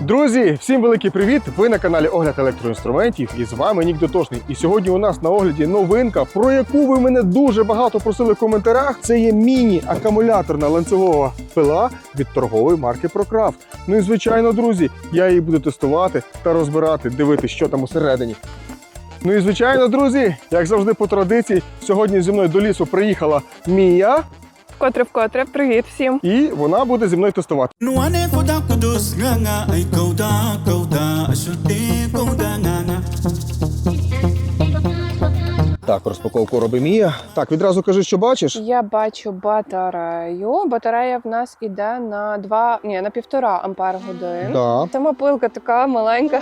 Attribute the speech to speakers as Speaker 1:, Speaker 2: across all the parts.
Speaker 1: Друзі, всім великий привіт! Ви на каналі Огляд електроінструментів і з вами Нік Дотошний. І сьогодні у нас на огляді новинка, про яку ви мене дуже багато просили в коментарях. Це є міні-акумуляторна ланцюгова пила від торгової марки ProCraft. Ну і звичайно, друзі, я її буду тестувати та розбирати, дивитися, що там усередині. Ну і звичайно, друзі, як завжди по традиції, сьогодні зі мною до лісу приїхала Мія,
Speaker 2: Вкотре, вкотре, привіт всім.
Speaker 1: і вона буде зі мною тестувати.
Speaker 3: Nuane foda kudus nganga ay kauda kauda asulte kauda nganga
Speaker 1: Так, розпаковку робить Мія. Так, відразу кажи, що бачиш.
Speaker 2: Я бачу батарею. Батарея в нас іде на 2, ні, на півтора ампер годин.
Speaker 1: Да.
Speaker 2: Сама пилка така маленька,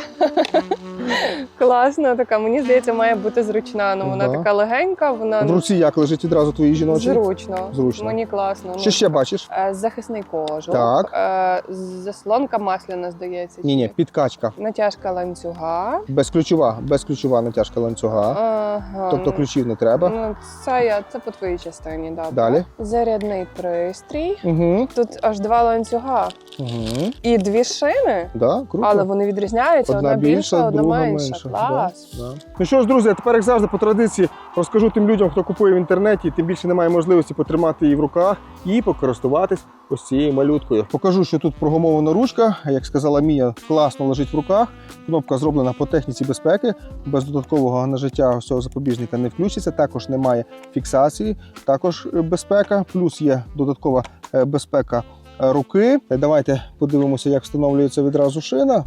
Speaker 2: класна така. Мені здається, має бути зручна. Ну вона
Speaker 1: Да.
Speaker 2: така легенька, вона
Speaker 1: В руці як лежить відразу твої жіночі?
Speaker 2: зручно.
Speaker 1: Зручно.
Speaker 2: Мені класно. Ну,
Speaker 1: Що ще бачиш?
Speaker 2: е, Захисний кожух.
Speaker 1: Так.
Speaker 2: Е, Заслонка масляна, здається.
Speaker 1: Ні, ні,
Speaker 2: чи-
Speaker 1: підкачка.
Speaker 2: Натяжка ланцюга.
Speaker 1: Безключова, безключова натяжка ланцюга.
Speaker 2: Ага.
Speaker 1: Тобто ключів не треба.
Speaker 2: Ну, це я це по твоїй частині, да.
Speaker 1: Далі.
Speaker 2: Зарядний пристрій.
Speaker 1: Угу.
Speaker 2: Тут аж два ланцюга
Speaker 1: Угу.
Speaker 2: і дві шини,
Speaker 1: Да, круто.
Speaker 2: але вони відрізняються. Одна, більша, одна
Speaker 1: друга
Speaker 2: менша. Клас.
Speaker 1: Да, да. Ну що ж, друзі, а тепер, як завжди, по традиції, розкажу тим людям, хто купує в інтернеті, тим більше немає можливості потримати її в руках і покористуватись ось цією малюткою. Покажу, що тут прогумована ручка. Як сказала Мія, класно лежить в руках. Кнопка зроблена по техніці безпеки. Без додаткового нажиття цього запобіжника не включиться. Також немає фіксації, також е, безпека. Плюс є додаткова е, безпека е, руки. Давайте подивимося, як встановлюється відразу шина.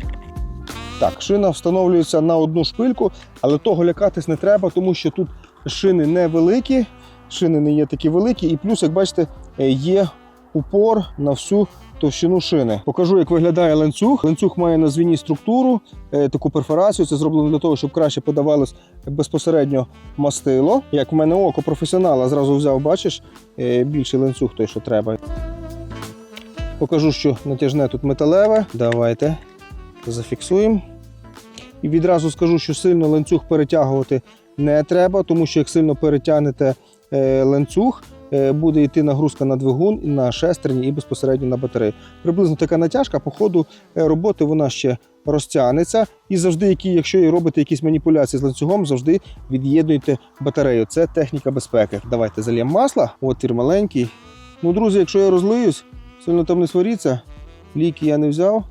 Speaker 1: Так, шина встановлюється на одну шпильку, але того лякатись не треба, тому що тут шини невеликі, шини не є такі великі, і плюс, як бачите, є упор на всю товщину шини. Покажу, як виглядає ланцюг. Ланцюг має на звіні структуру, е, таку перфорацію. Це зроблено для того, щоб краще подавалось безпосередньо мастило. Як в мене око професіонала зразу взяв, бачиш, е, більший ланцюг той, що треба. Покажу, що натяжне тут металеве. Давайте зафіксуємо. І відразу скажу, що сильно ланцюг перетягувати не треба, тому що як сильно перетягнете е, ланцюг, буде йти нагрузка на двигун, на шестерні і безпосередньо на батарею. Приблизно така натяжка по ходу е, роботи вона ще розтягнеться. І завжди, якщо робите якісь маніпуляції з ланцюгом, завжди від'єднуйте батарею. Це техніка безпеки. Давайте зальємо масло. Отвір маленький. Ну, друзі, якщо я розлиюсь, сильно там не сваріться. Ліки я не взяв.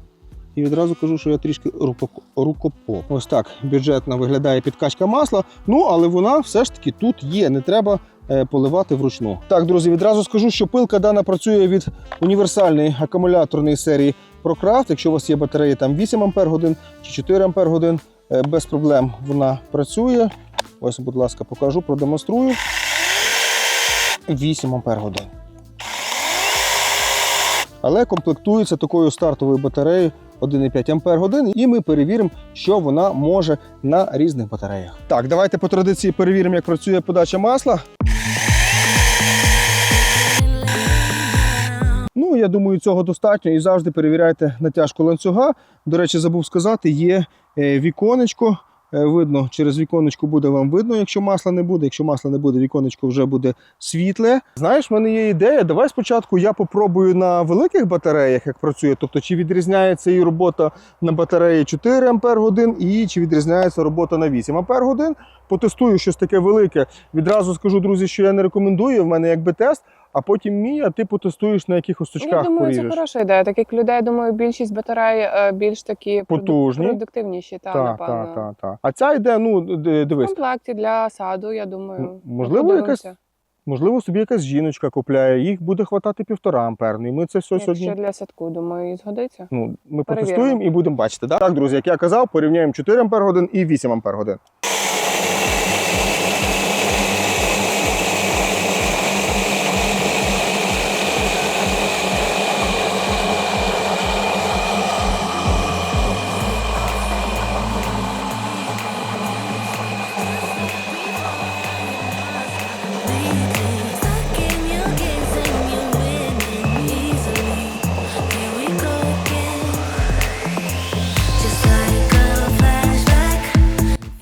Speaker 1: І відразу кажу, що я трішки рукоп- рукопоп. Ось так бюджетно виглядає підкачка масла. Ну, але вона все ж таки тут є. Не треба е, поливати вручну. Так, друзі, відразу скажу, що пилка дана працює від універсальної акумуляторної серії ProCraft. Якщо у вас є батареї там 8 Ампер годин чи 4 Ампер годин, е, без проблем вона працює. Ось, будь ласка, покажу, продемонструю. 8 Ампер годин. Але комплектується такою стартовою батареєю 1,5 Ампер годин, і ми перевіримо, що вона може на різних батареях. Так, давайте по традиції перевіримо, як працює подача масла. Ну, я думаю, цього достатньо і завжди перевіряйте натяжку ланцюга. До речі, забув сказати, є е, віконечко. Е, Видно, через віконечко буде вам видно, якщо масла не буде. Якщо масла не буде, віконечко вже буде світле. Знаєш, в мене є ідея. Давай спочатку я попробую на великих батареях, як працює. Тобто, чи відрізняється її робота на батареї 4 Ампер годин і чи відрізняється робота на 8 Ампер годин. Потестую щось таке велике. Відразу скажу, друзі, що я не рекомендую. В мене якби тест, а потім мій, а ти потестуєш на якихось
Speaker 2: Я
Speaker 1: точках.
Speaker 2: думаю, це хороша ідея. Так як людей, думаю, більшість батарей е, більш такі
Speaker 1: Потужні.
Speaker 2: продуктивніші, та,
Speaker 1: Так,
Speaker 2: напевно.
Speaker 1: так, так, так. А ця йде, ну д-
Speaker 2: В
Speaker 1: дивись,
Speaker 2: комплекті для саду, я думаю.
Speaker 1: Можливо, якась можливо, собі якась жіночка купляє, їх буде хватати півтора амперної. Ми це все
Speaker 2: Якщо
Speaker 1: сьогодні.
Speaker 2: для садку, думаю, і згодиться.
Speaker 1: Ну, ми
Speaker 2: Перевіримо.
Speaker 1: протестуємо і будемо бачити. Да? Так, друзі, як я казав, порівняємо 4 ампер годин і 8 ампер годин.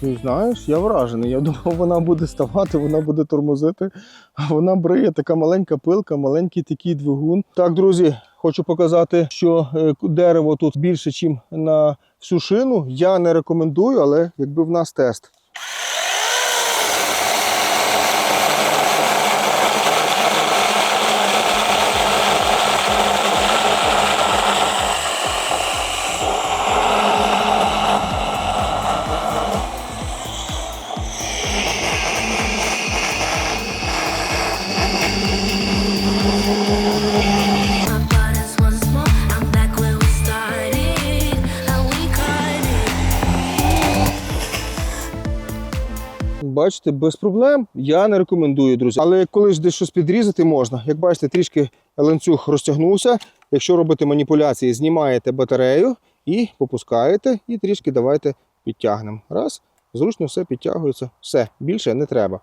Speaker 4: Flashback.
Speaker 1: Ти знаєш, я вражений. Я думав, вона буде ставати, вона буде тормозити. А вона бриє, така маленька пилка, маленький такий двигун. Так, друзі, хочу показати, що е, дерево тут більше, ніж на всю шину. Я не рекомендую, але якби в нас тест. Бачите, без проблем. Я не рекомендую, друзі. Але коли ж десь щось підрізати можна. Як бачите, трішки ланцюг розтягнувся. Якщо робите маніпуляції, знімаєте батарею і попускаєте, і трішки давайте підтягнемо. Раз, зручно все підтягується. Все, більше не треба.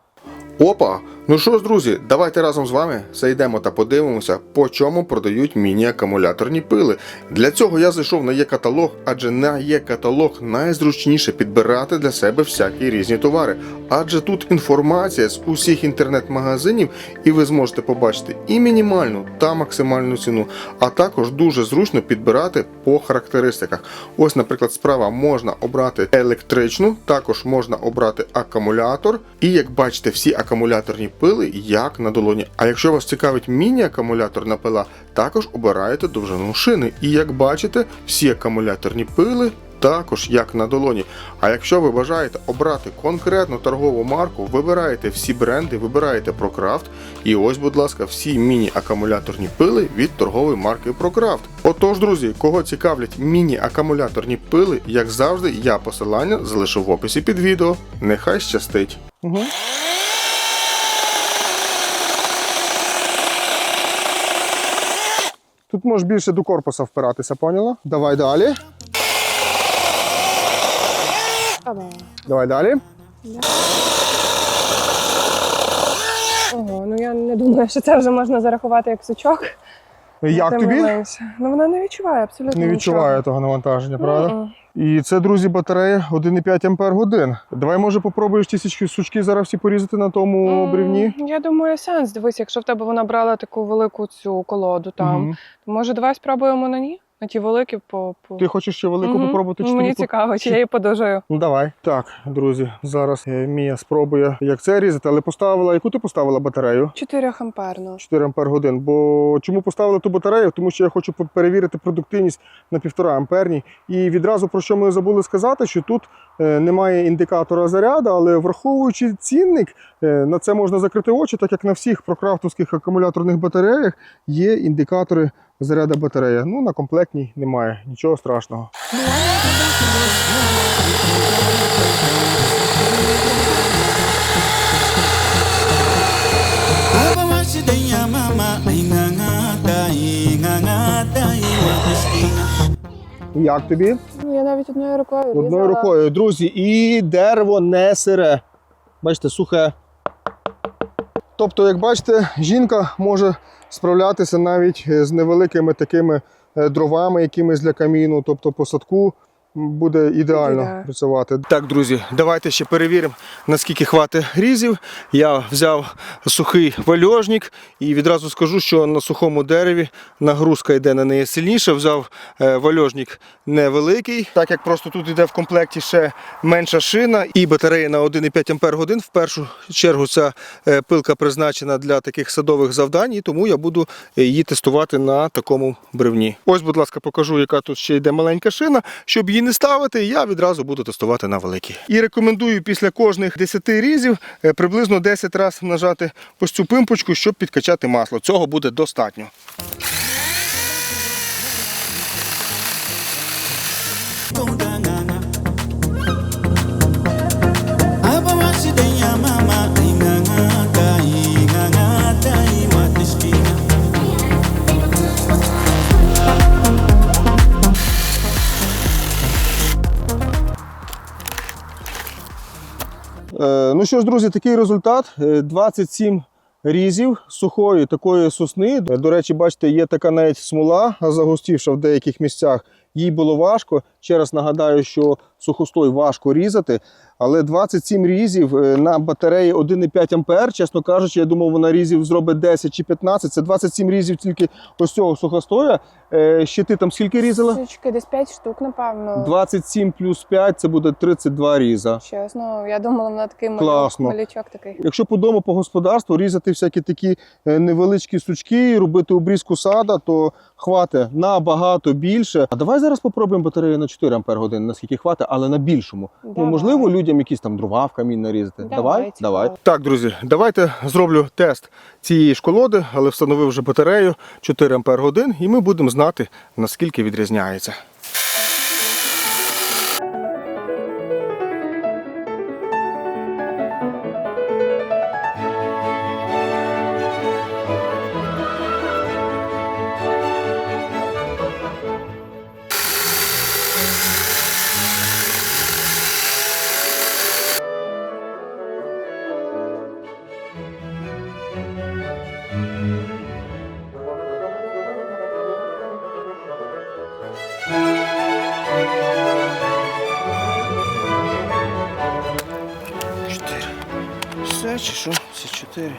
Speaker 5: Опа! Ну що ж, друзі, давайте разом з вами зайдемо та подивимося, по чому продають міні-акумуляторні пили. Для цього я зайшов на є-каталог, адже на є-каталог найзручніше підбирати для себе всякі різні товари. Адже тут інформація з усіх інтернет-магазинів, і ви зможете побачити і мінімальну та максимальну ціну, а також дуже зручно підбирати по характеристиках. Ось, наприклад, справа можна обрати електричну, також можна обрати акумулятор. І як бачите, всі акумуляторні пили як на долоні. А якщо вас цікавить міні-акумуляторна пила, також обираєте довжину шини. І як бачите, всі акумуляторні пили. Також як на долоні. А якщо ви бажаєте обрати конкретну торгову марку, вибираєте всі бренди, вибираєте ProCraft. І ось, будь ласка, всі міні-акумуляторні пили від торгової марки ProCraft. Отож, друзі, кого цікавлять міні-акумуляторні пили, як завжди, я посилання залишу в описі під відео. Нехай щастить!
Speaker 1: Угу. Тут можеш більше до корпуса впиратися, поняла? Давай далі. Давай далі.
Speaker 2: Ого, ну я не думаю, що це вже можна зарахувати як сучок.
Speaker 1: Як тобі?
Speaker 2: Ну вона не відчуває абсолютно
Speaker 1: Не
Speaker 2: нічого.
Speaker 1: того навантаження, правда?
Speaker 2: Мгм.
Speaker 1: І це, друзі, батарея 1,5 Ампер годин. Давай, може, попробуєш ті сучки зараз всі порізати на тому
Speaker 2: М,
Speaker 1: брівні.
Speaker 2: Я думаю, сенс. Дивись, якщо в тебе вона брала таку велику цю колоду там,
Speaker 1: Мгм.
Speaker 2: то може давай спробуємо на ній? На ті великі по. по...
Speaker 1: Ти хочеш ще велику
Speaker 2: Мгм.
Speaker 1: попробувати?
Speaker 2: Ну,
Speaker 1: чи
Speaker 2: Мені
Speaker 1: тобі
Speaker 2: цікаво, чи я її подужаю.
Speaker 1: Ну давай. Так, друзі, зараз е, Мія спробує, як це різати, але поставила. Яку ти поставила батарею?
Speaker 2: 4 амперно.
Speaker 1: 4 Ампер годин. Бо чому поставили ту батарею? Тому що я хочу перевірити продуктивність на 1,5 амперній. І відразу про що ми забули сказати, що тут е, немає індикатора заряду, але враховуючи цінник, е, на це можна закрити очі, так як на всіх прокрафтовських акумуляторних батареях є індикатори заряду батареї. Ну на комплектній немає, нічого страшного.
Speaker 3: Miskina
Speaker 1: Як тобі?
Speaker 2: Ну, я навіть одною рукою
Speaker 1: Одною
Speaker 2: різала.
Speaker 1: рукою, друзі, і дерево не сире. Бачите, сухе. Тобто, як бачите, жінка може справлятися навіть е, з невеликими такими е, дровами, якимись для каміну, тобто по садку буде ідеально
Speaker 2: Ідеально.
Speaker 1: працювати. Так, друзі, давайте ще перевіримо, наскільки хватить різів. Я взяв сухий вальожник і відразу скажу, що на сухому дереві нагрузка йде на неї сильніше. Взяв е, вальожник невеликий, так як просто тут йде в комплекті ще менша шина і батарея на 1,5 Ампер годин. В першу чергу ця е, пилка призначена для таких садових завдань, і тому я буду е, її тестувати на такому бревні. Ось, будь ласка, покажу, яка тут ще йде маленька шина. Щоб її не ставити, я відразу буду тестувати на великі. І рекомендую після кожних 10 різів е, приблизно 10 разів нажати ось цю пимпочку, щоб підкачати масло. Цього буде достатньо. Ну що ж, друзі, такий результат. Е, 27 різів сухої такої сосни. Е, До речі, бачите, є така навіть смола загустівша в деяких місцях. Їй було важко. Ще раз нагадаю, що сухостой важко різати, але 27 різів е, на батареї 1,5 ампер, чесно кажучи, я думав, вона різів зробить 10 чи 15. Це 27 різів тільки ось цього сухостоя. Ще ти там скільки різала?
Speaker 2: Сучки, десь 5 штук, напевно.
Speaker 1: 27 плюс 5 це буде 32 різа.
Speaker 2: Чесно, я думала, вона такий
Speaker 1: Класно.
Speaker 2: малючок такий.
Speaker 1: Якщо по дому, по господарству різати всякі такі е, невеличкі сучки, робити обрізку сада, то хватить набагато більше. А давай зараз попробуємо батарею на 4 ампер годин, наскільки хватить, але на більшому. Ну, можливо, людям якісь там дрова в камінь нарізати.
Speaker 2: Давай, давай
Speaker 1: Так, друзі, давайте зроблю тест цієї ж колоди, але встановив вже батарею 4 ампер годин, і ми будемо знати, наскільки відрізняється. Чи що? Це чотири.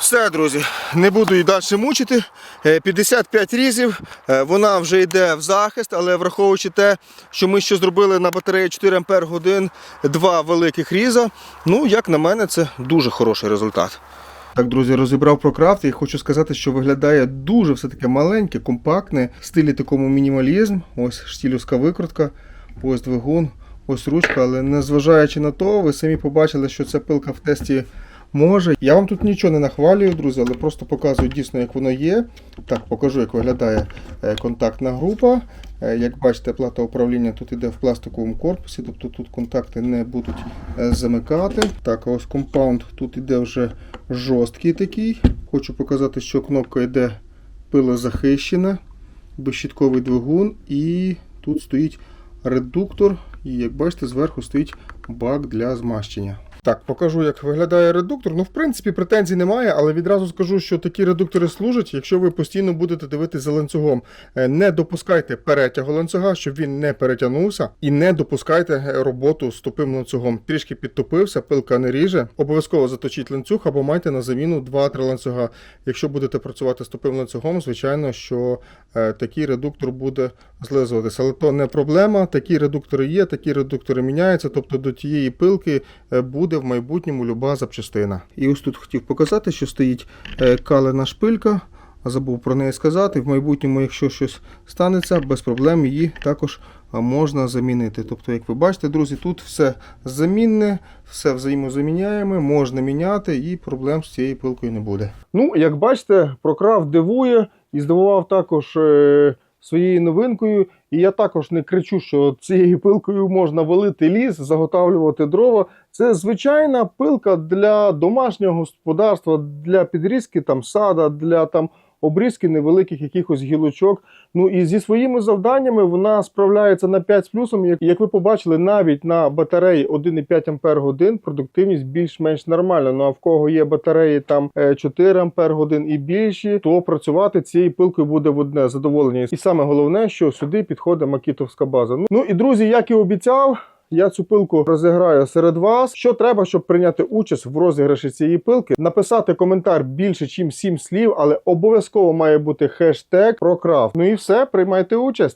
Speaker 1: Все, друзі, не буду її далі мучити. Е, 55 різів. Е, Вона вже йде в захист, але враховуючи те, що ми ще зробили на батареї 4 Ампер годин два великих різа. Ну, як на мене, це дуже хороший результат. Так, друзі, розібрав про крафт і хочу сказати, що виглядає дуже все таке маленьке, компактне, в стилі такому мінімалізм. Ось штілівська викрутка, ось двигун, ось ручка, але незважаючи на то, ви самі побачили, що ця пилка в тесті може. Я вам тут нічого не нахвалюю, друзі, але просто показую дійсно, як воно є. Так, покажу, як виглядає е, контактна група. Е, Як бачите, плата управління тут іде в пластиковому корпусі, тобто тут контакти не будуть е, замикати. Так, ось компаунд тут іде вже жорсткий такий. Хочу показати, що кнопка йде пилозахищена, безщітковий двигун, і тут стоїть редуктор. І як бачите, зверху стоїть бак для змащення. Так, покажу, як виглядає редуктор. Ну, в принципі, претензій немає, але відразу скажу, що такі редуктори служать, якщо ви постійно будете дивитися за ланцюгом. Е, Не допускайте перетягу ланцюга, щоб він не перетягнувся, і не допускайте е, роботу з тупим ланцюгом. Трішки підтопився, пилка не ріже. Обов'язково заточіть ланцюг або майте на заміну 2-3 ланцюга. Якщо будете працювати з тупим ланцюгом, звичайно, що такий редуктор буде злизуватися. Але то не проблема. Такі редуктори є, такі редуктори міняються. Тобто до тієї пилки е, буде в майбутньому люба запчастина. І ось тут хотів показати, що стоїть е, калена шпилька. Забув про неї сказати. В майбутньому, якщо щось станеться, без проблем її також можна замінити. Тобто, як ви бачите, друзі, тут все замінне, все взаємозаміняємо, можна міняти і проблем з цією пилкою не буде. Ну, як бачите, прокрав дивує і здивував також е, своєю новинкою. І я також не кричу, що цією пилкою можна валити ліс, заготавлювати дрова. Це звичайна пилка для домашнього господарства, для підрізки там сада, для там обрізки невеликих якихось гілочок. Ну і зі своїми завданнями вона справляється на 5 з плюсом. Як, ви побачили, навіть на батареї 1,5 Ампер годин продуктивність більш-менш нормальна. Ну а в кого є батареї там е, 4 Ампер годин і більші, то працювати цією пилкою буде в одне задоволення. І саме головне, що сюди підходить макітовська база. Ну, ну і друзі, як і обіцяв. Я цю пилку розіграю серед вас. Що треба, щоб прийняти участь в розіграші цієї пилки? Написати коментар більше, ніж 7 слів, але обов'язково має бути хештег про крафт. Ну і все, приймайте участь.